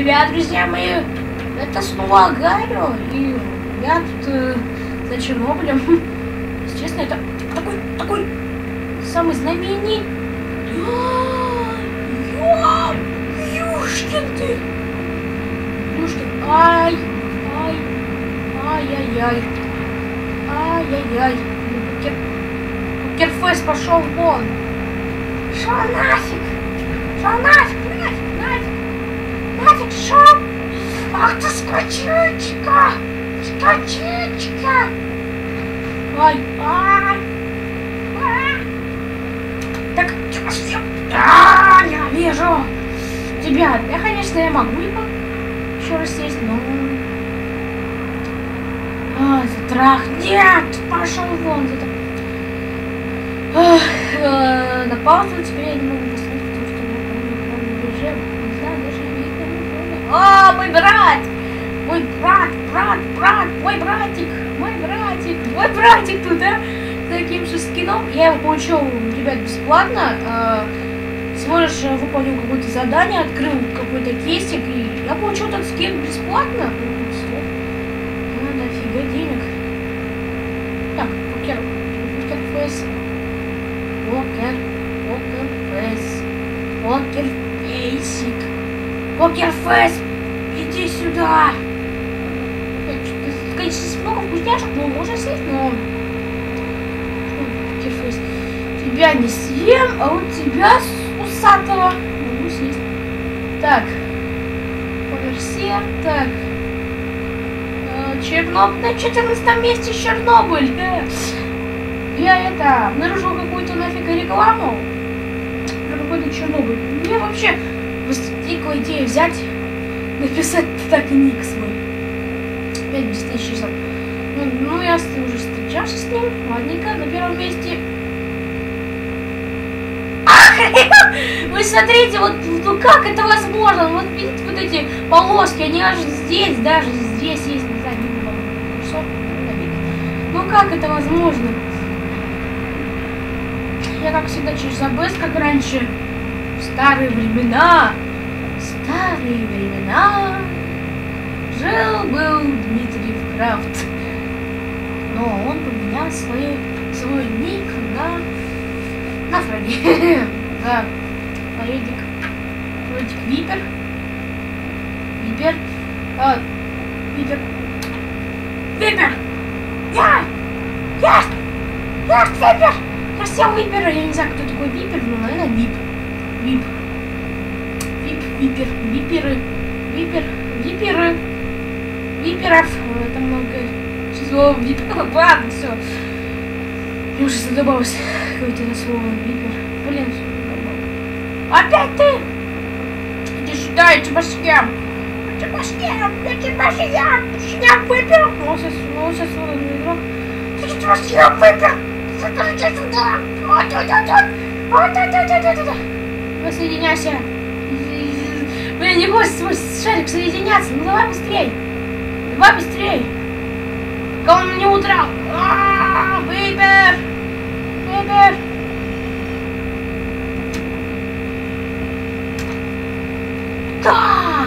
Привет, друзья мои! Это снова Гаррио, и я тут э, за Чернобылем. Честно, это такой, такой самый знаменитый... Юшкин ты! Юшкин, ай! Ай! Ай-яй-яй! Ай-яй-яй! Букер... Букерфест пошел вон! Шо нафиг? Шо нафиг! Нафиг, шо? Ах ты скотючка! Скотючка! Ай, ай! ай. Так? А, я вижу тебя. Я, конечно, я могу его еще раз сесть, но... А, затрах. Нет! Пошел вон! Ах, э, на паузу теперь я не могу посмотреть, О, мой брат! Мой брат, брат, брат, мой братик, мой братик, мой братик тут, а? С таким же скином. Я его получил, ребят, бесплатно. Э, всего лишь выполнил какое-то задание, открыл какой-то кейсик, и я получил этот скин бесплатно. Ну, дофига денег. Так, покер, покер фейс. Покер, покер фейс. Покер фейсик. Покер фейс, иди сюда. Конечно, много вкусняшек, но можно съесть, но... Покер фейс. Тебя не съем, а вот тебя усатого могу съесть. Так. Поверсия, так. Чернобыль, на 14 месте Чернобыль. Я это, обнаружил какую-то нафиг рекламу про какой-то Чернобыль. Мне вообще возникла идея взять, написать так ник свой. 5 без тысячи часов. Ну, ну, я уже встречался с ним. Ладненько, на первом месте. Вы смотрите, вот ну как это возможно? Вот видите, вот эти полоски, они аж здесь, даже здесь есть, не знаю, не было. Что? Ну как это возможно? Я как всегда через АБС, как раньше, старые времена, старые времена, жил-был Дмитрий Крафт. Но он поменял свой, свой ник на, на Фредди. Да, Фредик. Фредик Випер. Випер. А, Випер. Випер! Я! Я! Я Випер! Я сел Випера. Я не знаю, кто такой Випер, но, наверное, Вип. Вип. Вип, Випер. Виперы. Випер. Виперы. Виперов. Это много число Виперов. Ладно, все. Я уже задумалась какое-то слово Випер. Блин, Опять ты? Иди сюда, я тебя съем. Я тебя съем, я тебя съем. Съем. Ну, сейчас, ну, сейчас он игрок. Я тебя съем выпил. Иди сюда. Вот, вот, вот, вот. Вот, вот, вот, вот, вот. Воссоединяйся. Блин, не хочется свой шарик соединяться. Ну, давай быстрей. Давай быстрей. Пока он не удрал. Выбер. Выбер. Да!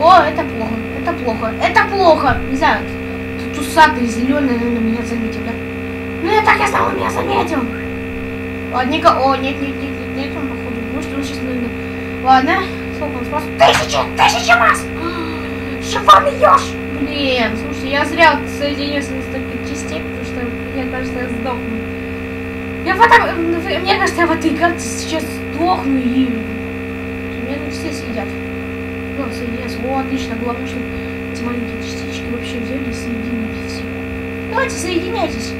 О, это плохо, это плохо, это плохо. Не знаю, тут усатый зеленый, наверное, меня заметил, да? Ну я так я знал, он меня заметил. Ладненько, о, нет, нет, нет, он походу, может, он сейчас, наверное... Ладно, сколько он спас? Тысяча, тысяча масс! Шифонный еж! Блин, слушайте, я зря соединился на столько частей, потому что, мне кажется, я сдохну. Я в этом, мне кажется, я в этой карте сейчас сдохну и... Меня тут все съедят. Ну, соединяться. О, отлично. Главное, чтобы эти маленькие частички вообще взяли и соединились. Все. Давайте соединяйтесь.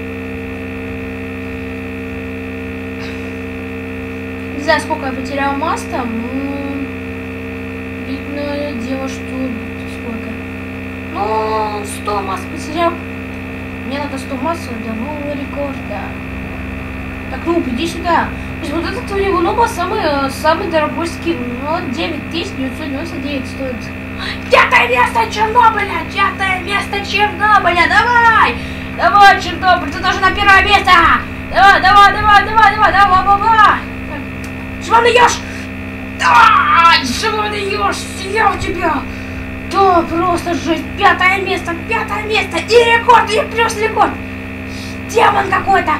Не знаю, сколько я потерял масс там, но... Видно дело, что... Сколько? Ну, 100 масс потерял. Мне надо 100 масс до нового рекорда. Так, ну, иди сюда. То есть вот этот у него нуба самый, самый дорогой скин. Ну, 9999 стоит. Пятое место Чернобыля! Пятое место Чернобыля! Давай! Давай, Чернобыль, ты тоже на первое место! Давай, давай, давай, давай, давай, давай, давай, давай! Шванный еж! Да! Ешь? Я у тебя! Да, просто жесть! Пятое место! Пятое место! И рекорд! И плюс рекорд! Демон какой-то!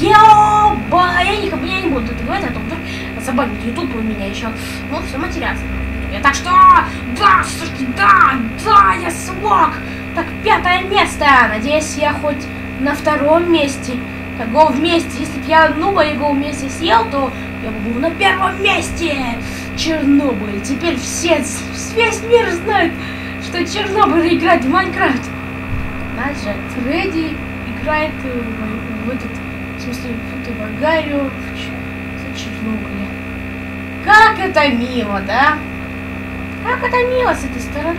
Ёба! Я не, я не буду это говорить, а то забанит YouTube у меня еще. Ну, все матерятся. Так что, да, слушайте, да, да, я смог! Так, пятое место! Надеюсь, я хоть на втором месте. Так, го вместе. Если бы я нуба его вместе съел, то я бы был на первом месте. Чернобыль. Теперь все, весь мир знает, что Чернобыль играет в Майнкрафт. Же Фредди играет в, в этот, в смысле, в фотовагарию за Чернобыль. Как это мило, да? Как это мило с этой стороны?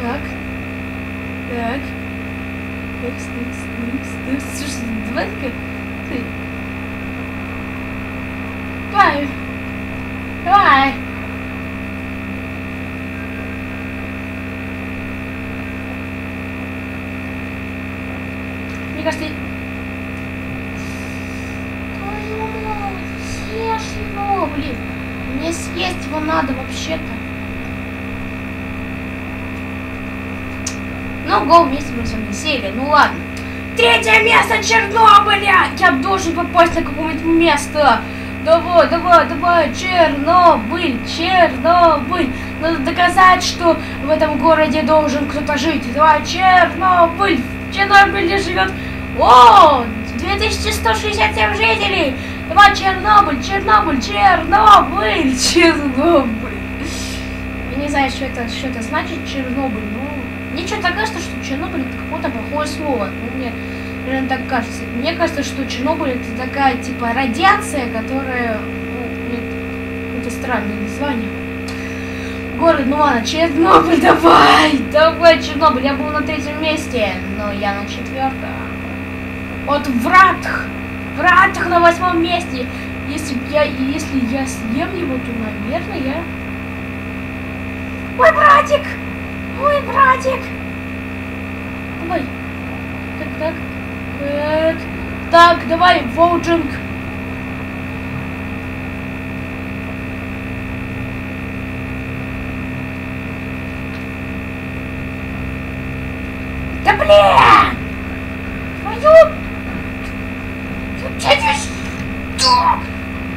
Так. Так. Тыкс, тыкс, тыкс. Слушай, давай-ка ты. Давай. Давай. Мне кажется, Твою мать, съешь его, блин. Мне съесть его надо вообще-то. Ну, го вместе мы с вами сели. Ну ладно. Третье место Чернобыля! Я должен попасть на какое-нибудь место. Давай, давай, давай, Чернобыль, Чернобыль. Надо доказать, что в этом городе должен кто-то жить. Давай, Чернобыль. В Чернобыле живет... О, 2167 жителей. Давай, Чернобыль, Чернобыль, Чернобыль, Чернобыль. Я не знаю, что это, что это значит, Чернобыль, но... Мне что-то кажется, что Чернобыль это какое-то плохое слово. Ну, мне реально так кажется. Мне кажется, что Чернобыль это такая типа радиация, которая... Ну, это странное название. Город, ну ладно, Чернобыль, давай! Давай, Чернобыль, я был на третьем месте, но я на четвертом. Вот Вратх! Вратх на восьмом месте! Если я, если я съем его, то, наверное, я... Ой, братик! Ой, братик! Давай. Так, так. Так. Так, давай, воуджинг. Да блин! Твою... Ты что?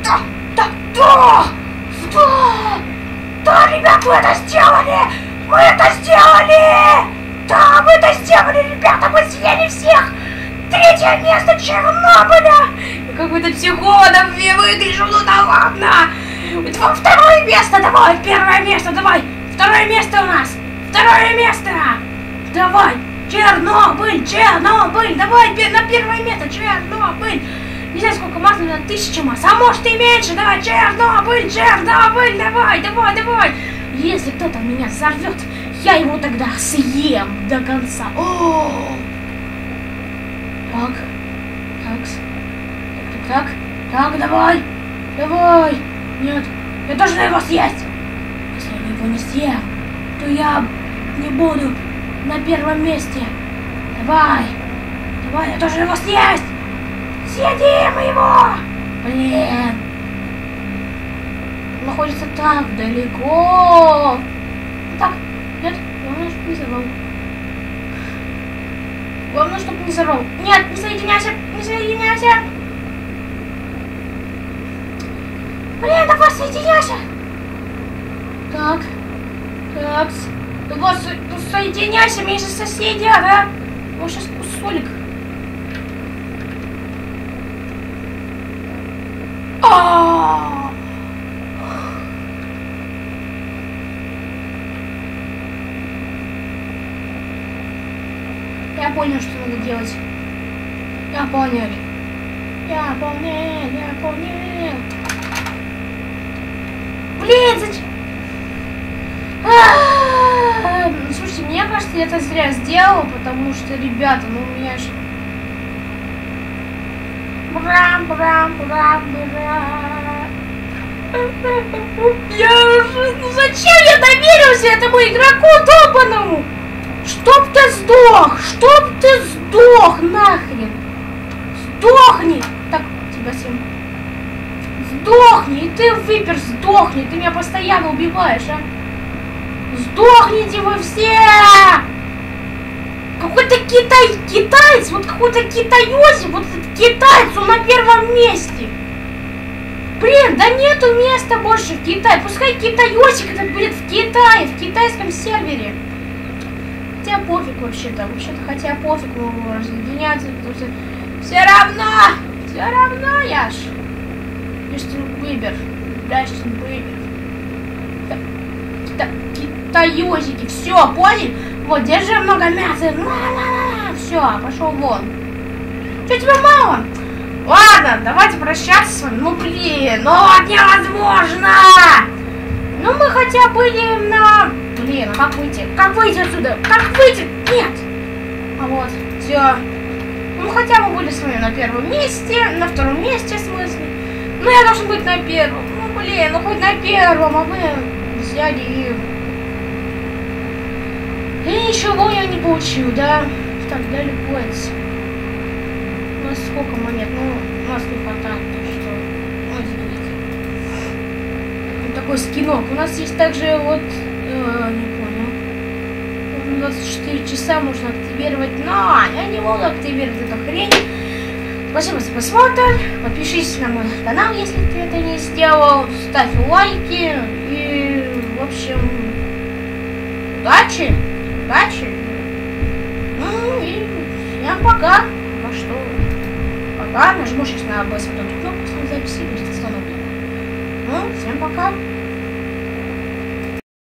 Да, да, да! Да! Да, ребят, вы это сделали! Мы это сделали! Да, мы это сделали, ребята, мы съели всех! Третье место Чернобыля! Какой-то психологом выгляжу, ну да ладно! Два- Второе место, давай, первое место, давай! Второе место у нас! Второе место! Давай! Чернобыль, Чернобыль! Давай на первое место, Чернобыль! Не знаю, сколько масс, наверное, тысяча масс, а может и меньше! Давай, Чернобыль, Чернобыль, давай, давай, давай! Если кто-то меня взорвет, я его тогда съем до конца. О! Так, так, так, так, так, давай, давай. Нет, я должна его съесть. Если я его не съем, то я не буду на первом месте. Давай, давай, я должен его съесть. Съедим его. Блин. Он находится так далеко. Так, нет, главное, чтобы не взорвал. Главное, чтобы не взорвал. Нет, не соединяйся, не соединяйся. Блин, давай соединяйся. Так, так, давай со- ну, соединяйся, меньше соседи, ага. Вот сейчас кусолик. А! Я понял, что надо делать. Я понял. Я понял, я понял. Блин, зачем? А, ну, Слушайте, мне кажется, я это зря сделал, потому что, ребята, ну у меня же... Брам. Я уже... Ну зачем я доверился этому игроку долбаному? Чтоб ты сдох! Чтоб ты сдох нахрен! Сдохни! сдохни! И ты, Випер, сдохни! Ты меня постоянно убиваешь, а! Сдохните вы все! Какой-то китай, китаец, вот какой-то китаёзик, вот этот китаец, он на первом месте. Блин, да нету места больше в Китае. Пускай китаёсик этот будет в Китае, в китайском сервере. Хотя пофиг вообще-то, вообще-то хотя пофиг разъединяться, потому что все равно, все равно я ж. Justin Бибер, Justin Бибер. Китаёзики, все, понял? Вот, держи много мяса. Все, пошел вон. Что тебе мало? Ладно, давайте прощаться с вами. Ну блин, ну невозможно! Ну мы хотя были на... Блин, а как выйти? Как выйти отсюда? Как выйти? Нет! А вот, все. Ну хотя мы были с вами на первом месте, на втором месте в смысле. Ну я должен быть на первом. Ну блин, ну хоть на первом, а мы взяли и и ничего я не получил, да? Так, дали поинтс. У нас сколько монет? Ну, у нас не хватает, так что... Вот такой скинок. У нас есть также вот... Э, не понял. 24 часа можно активировать, но я не могу активировать эту хрень. Спасибо за просмотр. Подпишись на мой канал, если ты это не сделал. Ставь лайки. И, в общем, удачи! удачи. Ну и всем пока. Ну что, пока. Нажму сейчас на об вот эту кнопку с записи, будет установлено. Ну, всем пока.